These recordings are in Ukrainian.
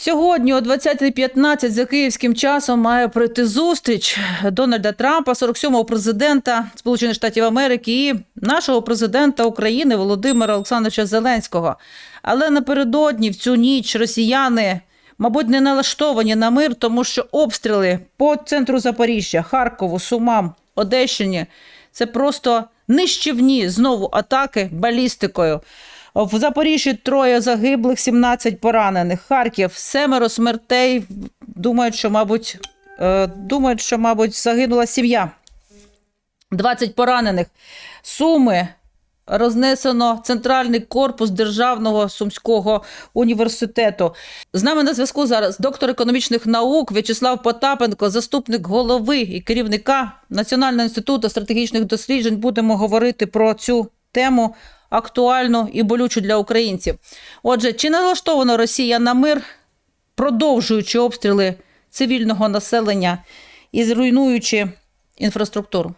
Сьогодні о 20.15 за київським часом має прийти зустріч Дональда Трампа, 47-го президента Сполучених Штатів Америки і нашого президента України Володимира Олександровича Зеленського. Але напередодні в цю ніч росіяни, мабуть, не налаштовані на мир, тому що обстріли по центру Запоріжжя, Харкову, Сумам, Одещині це просто нищівні знову атаки балістикою. В Запоріжжі троє загиблих, 17 поранених. Харків семеро смертей. Думають, що, мабуть, е, думають, що, мабуть, загинула сім'я. 20 поранених. Суми рознесено центральний корпус Державного сумського університету. З нами на зв'язку зараз доктор економічних наук В'ячеслав Потапенко, заступник голови і керівника Національного інституту стратегічних досліджень. Будемо говорити про цю тему актуальну і болючу для українців. Отже, чи налаштована Росія на мир, продовжуючи обстріли цивільного населення і зруйнуючи інфраструктуру?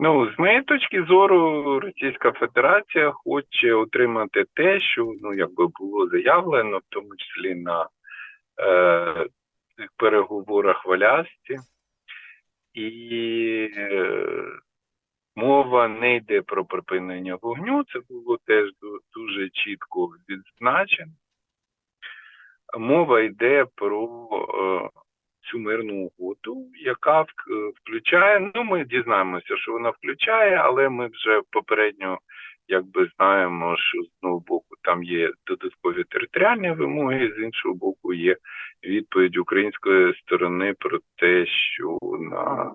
Ну, з моєї точки зору, Російська Федерація хоче отримати те, що ну якби було заявлено, в тому числі на е, переговорах в Алясці, і е, мова не йде про припинення вогню. Це було теж дуже чітко відзначено. Мова йде про е, цю мирну угоду, яка включає. Ну, ми дізнаємося, що вона включає, але ми вже попередньо якби знаємо, що з одного боку там є додаткові територіальні вимоги, з іншого боку, є відповідь української сторони про те, що на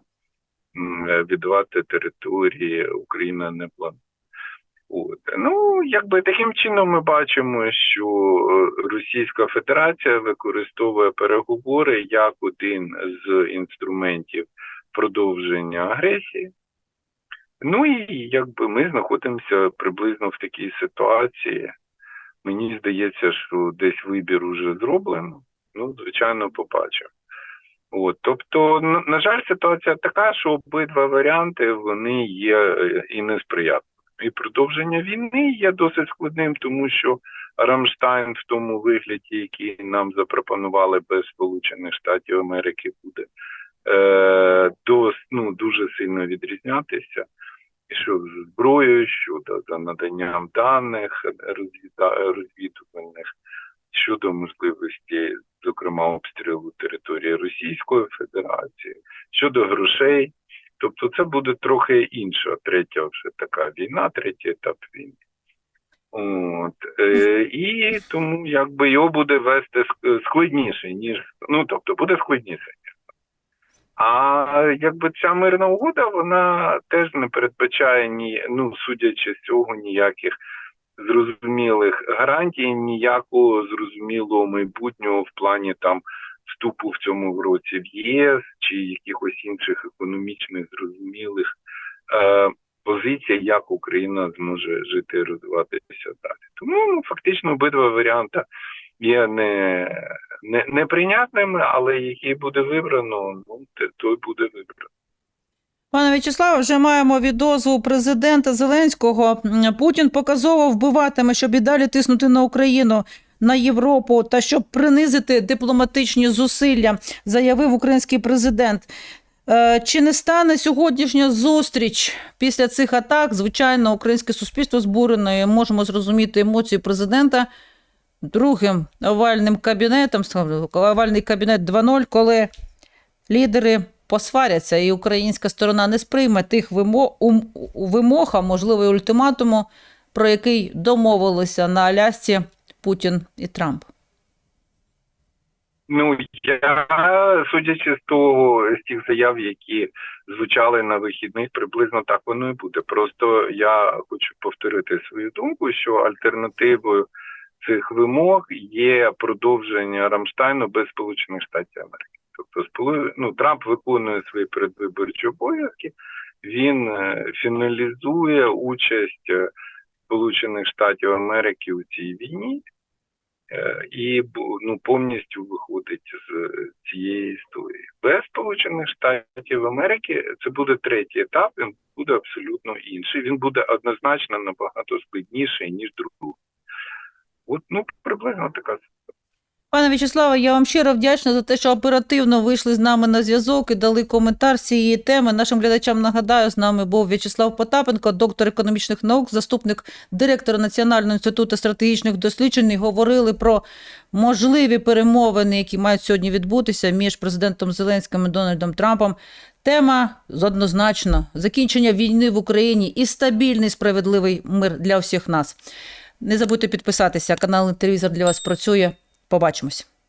віддавати території Україна не планує. От. Ну, якби таким чином ми бачимо, що е, Російська Федерація використовує переговори як один з інструментів продовження агресії. Ну і якби ми знаходимося приблизно в такій ситуації. Мені здається, що десь вибір уже зроблено. Ну, звичайно, побачимо. От, тобто, на, жаль, ситуація така, що обидва варіанти вони є е, і несприятливі. І продовження війни є досить складним, тому що Рамштайн в тому вигляді, який нам запропонували без Сполучених Штатів Америки, буде е, дос, ну, дуже сильно відрізнятися. Що з зброєю, щодо за наданням даних розвідувальних, щодо можливості, зокрема, обстрілу території Російської Федерації, щодо грошей. Тобто це буде трохи інша, третя вже така війна, третій етап війни. От, е, і тому якби його буде вести складніше, ніж ну тобто буде складніше. А якби ця мирна угода, вона теж не передбачає ні, ну судячи з цього, ніяких зрозумілих гарантій, ніякого зрозумілого майбутнього в плані там вступу в цьому році в ЄС чи якихось інших економічних зрозумілих е, позицій, як Україна зможе жити і розвиватися далі. Тому ну, фактично обидва варіанти є не, не, неприйнятними, але який буде вибрано, ну той буде вибрано. Пане В'ячеславе, вже маємо відозву президента Зеленського. Путін показово вбиватиме, щоб і далі тиснути на Україну, на Європу та щоб принизити дипломатичні зусилля, заявив український президент. Е, Чи не стане сьогоднішня зустріч після цих атак? Звичайно, українське суспільство збурено, і можемо зрозуміти емоції президента другим овальним кабінетом, овальний кабінет 2.0, коли лідери посваряться, і українська сторона не сприйме тих вимог, вимог а можливо, і ультиматуму, про який домовилися на Алясці Путін і Трамп. Ну я судячи з того, з тих заяв, які звучали на вихідних, приблизно так воно і буде. Просто я хочу повторити свою думку, що альтернативою цих вимог є продовження Рамштайну без Сполучених Штатів Америки. Тобто, ну, Трамп виконує свої передвиборчі обов'язки, він е, фіналізує участь е, Сполучених Штатів Америки у цій війні. Е, і ну, повністю виходить з цієї історії. Без Сполучених Штатів Америки це буде третій етап, він буде абсолютно інший. Він буде однозначно набагато складніший, ніж другий. От ну приблизно така Пане В'ячеславе, я вам щиро вдячна за те, що оперативно вийшли з нами на зв'язок і дали коментар з цієї теми. Нашим глядачам нагадаю, з нами був В'ячеслав Потапенко, доктор економічних наук, заступник директора Національного інституту стратегічних досліджень. І Говорили про можливі перемовини, які мають сьогодні відбутися між президентом Зеленським і Дональдом Трампом. Тема однозначно закінчення війни в Україні і стабільний справедливий мир для всіх нас. Не забудьте підписатися. Канал Інтервізор для вас працює. Побачимось.